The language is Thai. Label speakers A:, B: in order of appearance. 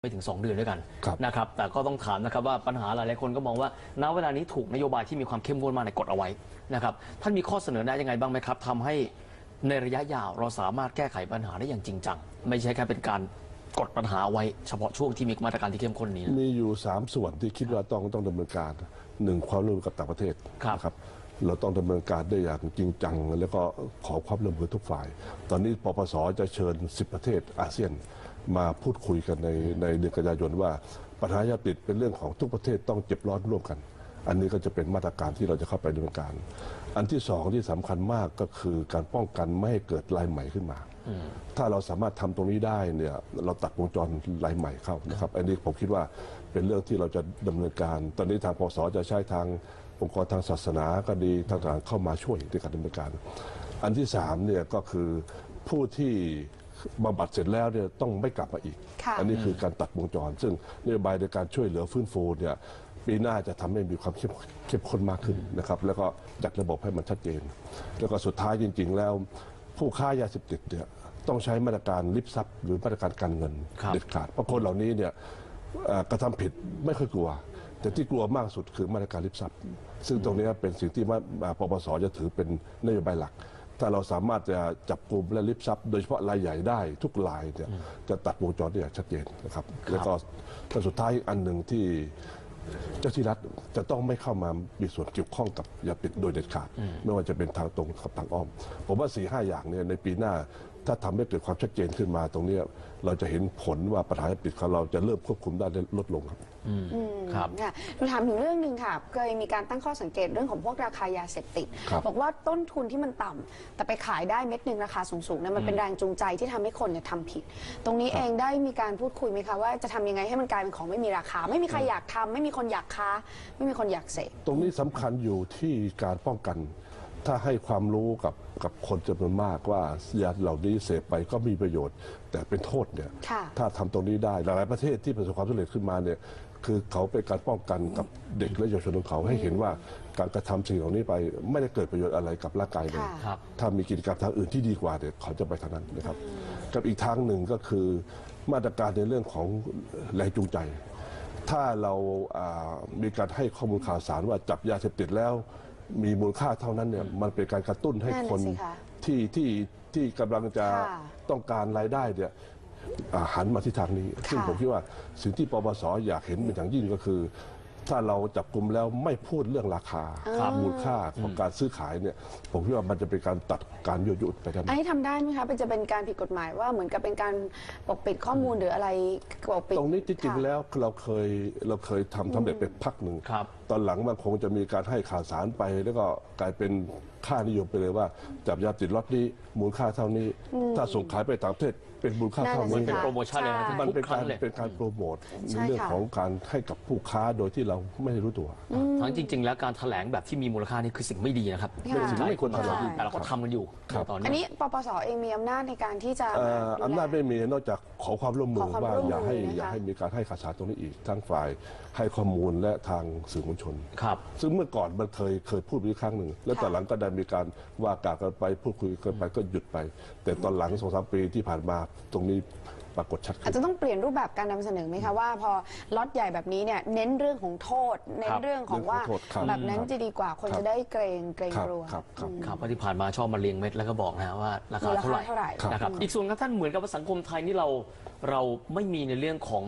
A: ไม่ถึง 2 เดือนด้วยกัน
B: ครับ
A: นะครับแต่ก็ต้องถามนะครับว่าปัญหาหลายๆคนก็มองว่าณเวลานี้ถูกนโยบายที่มีความเข้มงวดมากในกฎเอาไว้นะครับท่านมีข้อเสนอแนะยังไงบ้างไหมครับทำให้ในระยะยาวเราสามารถแก้ไขปัญหาได้อย่างจริงจัง ไม่ใช่แค่เป็นการกดปัญหาเอาไว้เฉพาะช่วงที่มีมาตรการที่เข้มข้นนี้นะ
B: มีอยู่ 3 ส่วนที่คิดว่าต้องต้องดำเนินการหนึ่งความร่วมมือกับต่างประเทศ
A: ครับ
B: นะครับเราต้องดำเนินการได้อย่างจริงจัง แล้วก็ขอความร่วมมือทุกฝ่าย ตอนนี้ปปสจะเชิญ 10 ประเทศอาเซียนมาพูดคุยกันในในเดือนกันยายนว่าปัญหายาติดเป็นเรื่องของทุกประเทศต้องเจ็บร้อนร่วมกัน อันนี้ก็จะเป็นมาตรการที่เราจะเข้าไปดำเนินการ อันที่สองที่สำคัญมากก็คือการป้องกันไม่ให้เกิดรายใหม่ขึ้นมา ถ้าเราสามารถทำตรงนี้ได้เนี่ยเราตัดวงจรรายใหม่เข้านะครับ อันนี้ผมคิดว่าเป็นเรื่องที่เราจะดำเนินการ ตอนนี้ทางปสจะใช้ทางองค์กรทางศาสนาก็ดีทางการเข้ามาช่วยในการดำเนินการ อันที่สามเนี่ยก็คือผู้ที่ บำบัดเสร็จแล้วเนี่ยต้องไม่กลับมาอีก
C: ค่ะ
B: อันนี้คือการตัดวงจร ซึ่งนโยบายในการช่วยเหลือฟื้นฟูเนี่ยปีหน้าจะทำให้มีความเข้มเข้มข้นมากขึ้นนะครับแล้วก็จัดระบบให้มันชัดเจน แล้วก็สุดท้ายจริง ๆ แล้ว ผู้ค้ายาเสพติดเนี่ยต้องใช้มาตรการลิบทรัพย์หรือมาตรการการเงิน
A: ครับ
B: เด็ดขาดเพราะคนเหล่านี้เนี่ยเอ่อกระทำผิดไม่ค่อยกลัว แต่ที่กลัวมากสุดคือมาตรการลิบทรัพย์ซึ่งตรงนี้เป็นสิ่งที่ว่าอ่าปปสจะถือเป็นนโยบายหลัก ถ้าเราสามารถจะจับกลุ่มและลิบทรัพย์โดยเฉพาะรายใหญ่ได้ทุกรายเนี่ยจะตัดวงจรได้อย่างชัดเจนนะครับแล้วก็ก็สุดท้ายอันหนึ่งที่เจ้าที่รัฐจะต้องไม่เข้ามามีส่วนเกี่ยวข้องกับยาเสพติดโดยเด็ดขาด ไม่ว่าจะเป็นทางตรงกับทางอ้อม ผมว่า4ีหอย่างเนี่ยในปีหน้า ถ้าทำให้เกิดความชัดเจนขึ้นมาตรงเนี้ยเราจะเห็นผลว่าปัญหายาเสพติดของเราจะเริ่มควบคุมได้ลดลงครับ
A: ครับ
C: ค่ะหนูถามถึงเรื่องหนึ่งค่ะ เคยมีการตั้งข้อสังเกตเรื่องของพวกราคายาเสพติด
B: ครับ
C: บอกว่าต้นทุนที่มันต่ำแต่ไปขายได้เม็ดหนึ่งราคาสูงๆเนี่ยมันเป็นแรงจูงใจที่ทำให้คนเนี่ยทำผิด ตรงนี้เองได้มีการพูดคุยไหมคะว่าจะทำยังไงให้มันกลายเป็นของไม่มีราคา ไม่มีใครอยากทำไม่มีคนอยากค้า ไม่มีคนอยากเสพ
B: ตรงนี้สำคัญอยู่ที่การป้องกัน ถ้าให้ความรู้กับกับคนจำนวนมากว่ายาเหล่านี้เสพไปก็มีประโยชน์ แต่เป็นโทษเนี่ย
C: ค่ะ
B: ถ้าทำตรงนี้ได้หลายๆประเทศที่ประสบความสำเร็จขึ้นมาเนี่ยคือเขาเป็นการป้องกันกับเด็กและเยาวชนของเขาให้เห็นว่าการกระทำสิ่งเหล่านี้ไปไม่ได้เกิดประโยชน์อะไรกับร่างกายเลย
C: ค่ะ
A: ครับ
B: ถ้ามีกิจกรรมทางอื่นที่ดีกว่าเนี่ยเขาจะไปทางนั้นนะครับ กับอีกทางหนึ่งก็คือมาตรการในเรื่องของแรงจูงใจ ถ้าเราอ่ามีการให้ข้อมูลข่าวสารว่าจับยาเสพติดแล้ว มีมูลค่าเท่านั้นเนี่ยมันเป็นการกระตุ้นให้
C: นั่นน่ะ
B: คน
C: สิคะ
B: ที่ที่ที่กำลังจะ
C: ค่ะ
B: ต้องการรายได้เนี่ยอ่าหันมาที่ทางนี้ ซึ่ง
C: ค่ะ
B: ผมคิดว่าสิ่งที่ปปสอยากเห็นเป็นอย่างยิ่งก็คือ ถ้าเราจับกลุ่มแล้วไม่พูดเรื่องราคา
C: ครับ
B: มูลค่าของการซื้อขายเนี่ย ผมคิดว่ามันจะเป็นการตัดการยั่วยุไปได้
C: อันนี้ทำได้ไหมคะเป็นจะเป็นการผิดกฎหมายว่าเหมือนกับเป็นการปกปิดข้อมูลหรืออะไรปกปิด
B: ตรงนี้ที่จริง
C: ค่ะ
B: แล้วเราเคยเราเคยทำสำเร็จเป็นพักหนึ่ง
A: ครับ
B: ตอนหลังมันคงจะมีการให้ข่าวสารไป แล้วก็กลายเป็นค่านิยมไปเลยว่า จับยาติดล็อตนี้มูลค่าเท่านี้ ถ้าส่งขายไปต่างประเทศเป็นมูลค่าเท่า
A: มัน
B: นี้
A: เป็น
C: ค่ะ
A: โปรโมชั่นเลยนะ
C: ใช่
B: มันเป็น
A: ทุกครั้
B: การ
A: งเลย
B: เป็นการโปรโมท
C: ใช่
B: ในเรื่อง
C: ค่ะ
B: ของการให้กับผู้ค้าโดยที่เราไม่ได้รู้ตัว
A: ทั้งจริง ๆ แล้วการแถลงแบบที่มีมูลค่านี่คือสิ่งไม่ดีนะครับ
C: ค่ะ
A: เป็นสิ่งที่ไม่ควร
C: ใช่
A: ทำแต่เราก็ทำกันอยู่
B: ครับ
A: ในตอน
C: อัน
A: นี้
C: นี้ปปสเองมีอำนาจในการที่จะ
B: เอ่อ
C: ดูแล
B: อำนาจไม่มีนอกจากขอความร่วมมื
C: ข
B: อ
C: อความ
B: ว่า
C: ร่วมมือ
B: อย่าให้
C: นะคะ
B: อย่าให้มีการให้ข่าวสารตรงนี้อีกทั้งฝ่ายให้ข้อมูลและทางสื่อมวลชน
A: ครับ
B: ซึ่งเมื่อก่อนมันเคยเคยพูดไปครั้งหนึ่ง แล้ว
C: ค่ะ
B: ตอนหลังก็ได้มีการว่ากล่าวกันไปพูดคุยกันไปก็หยุดไป แต่ตอนหลังสองสามปีที่ผ่านมาตรงนี้ ปรากฏชัด
C: อา
B: ขึ้
C: จ
B: น
C: จะต้องเปลี่ยนรูปแบบการนำเสนอไหมคะว่าพอล็อตใหญ่แบบนี้เนี่ยเน้นเรื่องของโทษ เน้น
A: ครับ
C: เรื่องของว่า
B: เรื่องของโทษครับ
C: แบบนั้นจะดีกว่าคน
B: ครับ
C: จะได้เกรงเกรง
B: ครับ
C: กลัว
B: ครับครับ
A: ครับเพราะที่ผ่านมาชอบมาเรียงเม็ดแล้วก็บอกนะฮะว่าราคา
C: มูลค่า
A: เท่าไหร่
C: เท่าไหร่
A: นะครับ อีกส่วนครับท่านเหมือนกับว่าสังคมไทยนี่เราเราไม่มีในเรื่องของ